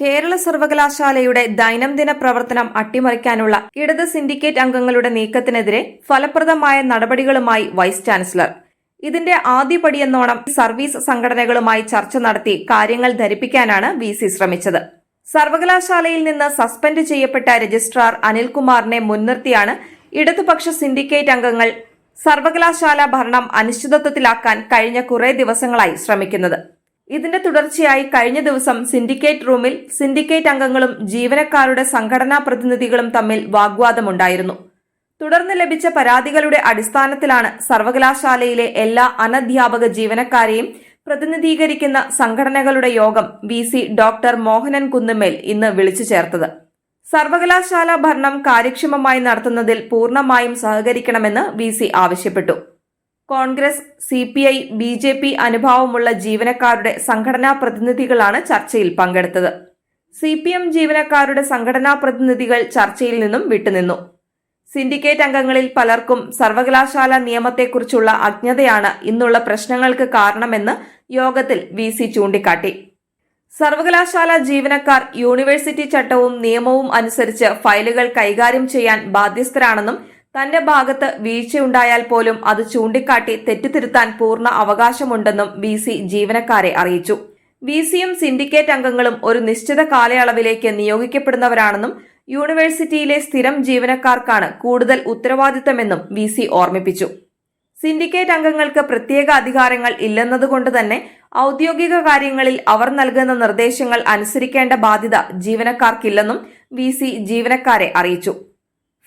കേരള സർവകലാശാലയുടെ ദൈനംദിന പ്രവർത്തനം അട്ടിമറിക്കാനുള്ള ഇടത് സിൻഡിക്കേറ്റ് അംഗങ്ങളുടെ നീക്കത്തിനെതിരെ ഫലപ്രദമായ നടപടികളുമായി വൈസ് ചാൻസലർ. ഇതിന്റെ ആദ്യപടിയെന്നോണം സർവീസ് സംഘടനകളുമായി ചർച്ച നടത്തി കാര്യങ്ങൾ ധരിപ്പിക്കാനാണ് വി സി ശ്രമിച്ചത്. സർവകലാശാലയിൽ നിന്ന് സസ്പെൻഡ് ചെയ്യപ്പെട്ട രജിസ്ട്രാർ അനിൽകുമാറിനെ മുൻനിർത്തിയാണ് ഇടതുപക്ഷ സിൻഡിക്കേറ്റ് അംഗങ്ങൾ സർവകലാശാല ഭരണം അനിശ്ചിതത്വത്തിലാക്കാൻ കഴിഞ്ഞ കുറേ ദിവസങ്ങളായി ശ്രമിക്കുന്നത്. ഇതിന്റെ തുടർച്ചയായി കഴിഞ്ഞ ദിവസം സിൻഡിക്കേറ്റ് റൂമിൽ സിൻഡിക്കേറ്റ് അംഗങ്ങളും ജീവനക്കാരുടെ സംഘടനാ പ്രതിനിധികളും തമ്മിൽ വാഗ്വാദമുണ്ടായിരുന്നു. തുടർന്ന് ലഭിച്ച പരാതികളുടെ അടിസ്ഥാനത്തിലാണ് സർവകലാശാലയിലെ എല്ലാ അനധ്യാപക ജീവനക്കാരെയും പ്രതിനിധീകരിക്കുന്ന സംഘടനകളുടെ യോഗം V C doctor Mohanan Kunnumel ഇന്ന് വിളിച്ചു ചേർത്തത്. സർവകലാശാല ഭരണം കാര്യക്ഷമമായി നടത്തുന്നതിൽ പൂർണമായും സഹകരിക്കണമെന്ന് വി ആവശ്യപ്പെട്ടു. Congress C P I B J P അനുഭാവമുള്ള ജീവനക്കാരുടെ സംഘടനാ പ്രതിനിധികളാണ് ചർച്ചയിൽ പങ്കെടുത്തത്. സി പി എം ജീവനക്കാരുടെ സംഘടനാ പ്രതിനിധികൾ ചർച്ചയിൽ നിന്നും വിട്ടുനിന്നു. സിൻഡിക്കേറ്റ് അംഗങ്ങളിൽ പലർക്കും സർവകലാശാല നിയമത്തെക്കുറിച്ചുള്ള അജ്ഞതയാണ് ഇന്നുള്ള പ്രശ്നങ്ങൾക്ക് കാരണമെന്ന് യോഗത്തിൽ വി സി ചൂണ്ടിക്കാട്ടി. സർവകലാശാല ജീവനക്കാർ യൂണിവേഴ്സിറ്റി ചട്ടവും നിയമവും അനുസരിച്ച് ഫയലുകൾ കൈകാര്യം ചെയ്യാൻ ബാധ്യസ്ഥരാണെന്നും തന്റെ ഭാഗത്ത് വീഴ്ചയുണ്ടായാൽ പോലും അത് ചൂണ്ടിക്കാട്ടി തെറ്റുതിരുത്താൻ പൂർണ അവകാശമുണ്ടെന്നും വി സി ജീവനക്കാരെ അറിയിച്ചു. വി സിയും സിൻഡിക്കേറ്റ് അംഗങ്ങളും ഒരു നിശ്ചിത കാലയളവിലേക്ക് നിയോഗിക്കപ്പെടുന്നവരാണെന്നും യൂണിവേഴ്സിറ്റിയിലെ സ്ഥിരം ജീവനക്കാർക്കാണ് കൂടുതൽ ഉത്തരവാദിത്തമെന്നും വി സി ഓർമ്മിപ്പിച്ചു. സിൻഡിക്കേറ്റ് അംഗങ്ങൾക്ക് പ്രത്യേക അധികാരങ്ങൾ ഇല്ലെന്നതുകൊണ്ട് തന്നെ ഔദ്യോഗിക കാര്യങ്ങളിൽ അവർ നൽകുന്ന നിർദ്ദേശങ്ങൾ അനുസരിക്കേണ്ട ബാധ്യത ജീവനക്കാർക്കില്ലെന്നും വി സി ജീവനക്കാരെ അറിയിച്ചു.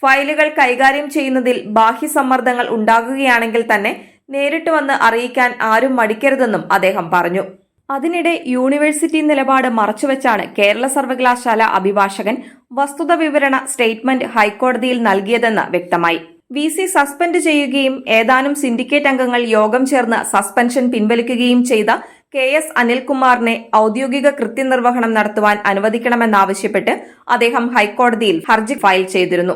ഫയലുകൾ കൈകാര്യം ചെയ്യുന്നതിൽ ബാഹ്യ സമ്മർദ്ദങ്ങൾ ഉണ്ടാകുകയാണെങ്കിൽ തന്നെ നേരിട്ട് വന്ന് അറിയിക്കാൻ ആരും മടിക്കരുതെന്നും അദ്ദേഹം പറഞ്ഞു. അതിനിടെ യൂണിവേഴ്സിറ്റി നിലപാട് മറച്ചുവെച്ചാണ് കേരള സർവകലാശാല അഭിഭാഷകൻ വസ്തുത വിവരണ സ്റ്റേറ്റ്മെന്റ് ഹൈക്കോടതിയിൽ നൽകിയതെന്ന് വ്യക്തമായി. വി സി സസ്പെൻഡ് ചെയ്യുകയും ഏതാനും സിൻഡിക്കേറ്റ് അംഗങ്ങൾ യോഗം ചേർന്ന് സസ്പെൻഷൻ പിൻവലിക്കുകയും ചെയ്ത കെ എസ് അനിൽകുമാറിനെ ഔദ്യോഗിക കൃത്യനിർവഹണം നടത്തുവാൻ അനുവദിക്കണമെന്നാവശ്യപ്പെട്ട് അദ്ദേഹം ഹൈക്കോടതിയിൽ ഹർജി ഫയൽ ചെയ്തിരുന്നു.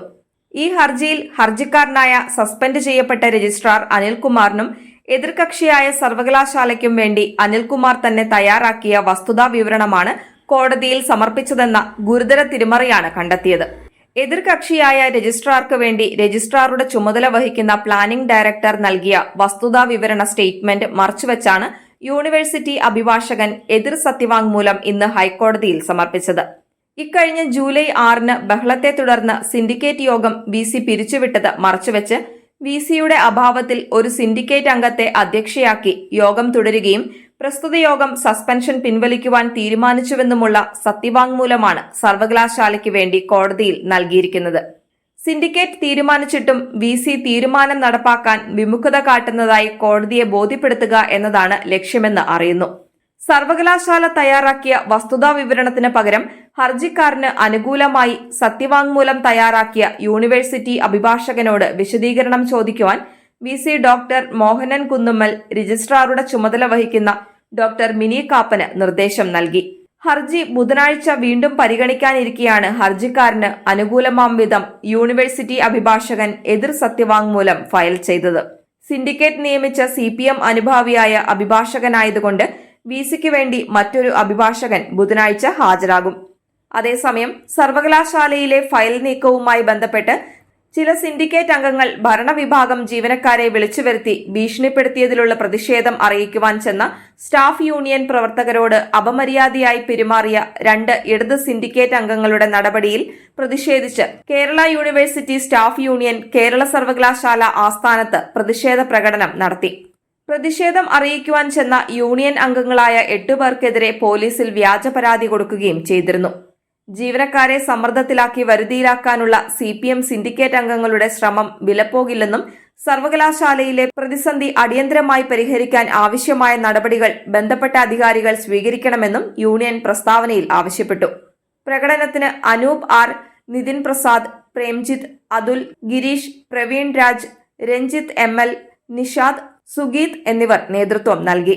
ഈ ഹർജിയിൽ ഹർജിക്കാരനായ സസ്പെൻഡ് ചെയ്യപ്പെട്ട രജിസ്ട്രാർ അനിൽകുമാറിനും എതിർകക്ഷിയായ സർവകലാശാലയ്ക്കും വേണ്ടി അനിൽകുമാർ തന്നെ തയ്യാറാക്കിയ വസ്തുതാ വിവരണമാണ് കോടതിയിൽ സമർപ്പിച്ചതെന്ന ഗുരുതര തിരിമറിയാണ് കണ്ടെത്തിയത്. എതിർകക്ഷിയായ രജിസ്ട്രാർക്ക് വേണ്ടി രജിസ്ട്രാറുടെ ചുമതല വഹിക്കുന്ന പ്ലാനിംഗ് ഡയറക്ടർ നൽകിയ വസ്തുതാ വിവരണ സ്റ്റേറ്റ്മെന്റ് മറച്ചുവെച്ചാണ് യൂണിവേഴ്സിറ്റി അഭിഭാഷകൻ എതിർ സത്യവാങ്മൂലം ഇന്ന് ഹൈക്കോടതിയിൽ സമർപ്പിച്ചത്. ഇക്കഴിഞ്ഞ ജൂലൈ ആറിന് ബഹളത്തെ തുടർന്ന് സിൻഡിക്കേറ്റ് യോഗം വി സി പിരിച്ചുവിട്ടത് മറച്ചുവെച്ച് വി സിയുടെ അഭാവത്തിൽ ഒരു സിൻഡിക്കേറ്റ് അംഗത്തെ അധ്യക്ഷയാക്കി യോഗം തുടരുകയും പ്രസ്തുത യോഗം സസ്പെൻഷൻ പിൻവലിക്കുവാൻ തീരുമാനിച്ചുവെന്നുമുള്ള സത്യവാങ്മൂലമാണ് സർവകലാശാലയ്ക്ക് വേണ്ടി കോടതിയിൽ നൽകിയിരിക്കുന്നത്. സിൻഡിക്കേറ്റ് തീരുമാനിച്ചിട്ടും വി സി തീരുമാനം നടപ്പാക്കാൻ വിമുഖത കാട്ടുന്നതായി കോടതിയെ ബോധ്യപ്പെടുത്തുക എന്നതാണ് ലക്ഷ്യമെന്ന് അറിയുന്നു. സർവകലാശാല തയ്യാറാക്കിയ വസ്തുതാ വിവരണത്തിന് പകരം ഹർജിക്കാരന് അനുകൂലമായി സത്യവാങ്മൂലം തയ്യാറാക്കിയ യൂണിവേഴ്സിറ്റി അഭിഭാഷകനോട് വിശദീകരണം ചോദിക്കുവാൻ V C doctor Mohanan Kunnummal രജിസ്ട്രാറുടെ ചുമതല വഹിക്കുന്ന ഡോക്ടർ മിനി കാപ്പന് നിർദ്ദേശം നൽകി. ഹർജി ബുധനാഴ്ച വീണ്ടും പരിഗണിക്കാനിരിക്കെയാണ് ഹർജിക്കാരന് അനുകൂലമാം വിധം യൂണിവേഴ്സിറ്റി അഭിഭാഷകൻ എതിർ സത്യവാങ്മൂലം ഫയൽ ചെയ്തത്. സിൻഡിക്കേറ്റ് നിയമിച്ച സി പി എം അനുഭാവിയായ അഭിഭാഷകനായതുകൊണ്ട് വി സിക്ക് വേണ്ടി മറ്റൊരു അഭിഭാഷകൻ ബുധനാഴ്ച ഹാജരാകും. അതേസമയം സർവകലാശാലയിലെ ഫയൽ നീക്കവുമായി ബന്ധപ്പെട്ട് ചില സിൻഡിക്കേറ്റ് അംഗങ്ങൾ ഭരണവിഭാഗം ജീവനക്കാരെ വിളിച്ചു വരുത്തി ഭീഷണിപ്പെടുത്തിയതിലുള്ള പ്രതിഷേധം അറിയിക്കുവാൻ ചെന്ന സ്റ്റാഫ് യൂണിയൻ പ്രവർത്തകരോട് അപമര്യാദയായി പെരുമാറിയ രണ്ട് ഇടത് സിൻഡിക്കേറ്റ് അംഗങ്ങളുടെ നടപടിയിൽ പ്രതിഷേധിച്ച് Kerala university staff union Kerala സർവകലാശാല ആസ്ഥാനത്ത് പ്രതിഷേധ പ്രകടനം നടത്തി. പ്രതിഷേധം അറിയിക്കുവാൻ ചെന്ന യൂണിയൻ അംഗങ്ങളായ എട്ടു പേർക്കെതിരെ പോലീസിൽ വ്യാജ പരാതി കൊടുക്കുകയും ചെയ്തിരുന്നു. ജീവനക്കാരെ സമ്മർദ്ദത്തിലാക്കി വരുതിയിലാക്കാനുള്ള സി പി എം സിൻഡിക്കേറ്റ് അംഗങ്ങളുടെ ശ്രമം വിലപ്പോകില്ലെന്നും സർവകലാശാലയിലെ പ്രതിസന്ധി അടിയന്തരമായി പരിഹരിക്കാൻ ആവശ്യമായ നടപടികൾ ബന്ധപ്പെട്ട അധികാരികൾ സ്വീകരിക്കണമെന്നും യൂണിയൻ പ്രസ്താവനയിൽ ആവശ്യപ്പെട്ടു. പ്രകടനത്തിന് Anoop R Nithin Prasad Premjith Athul Gireesh Praveen Raj Ranjith M L Nishad Sugeeth എന്നിവർ നേതൃത്വം നൽകി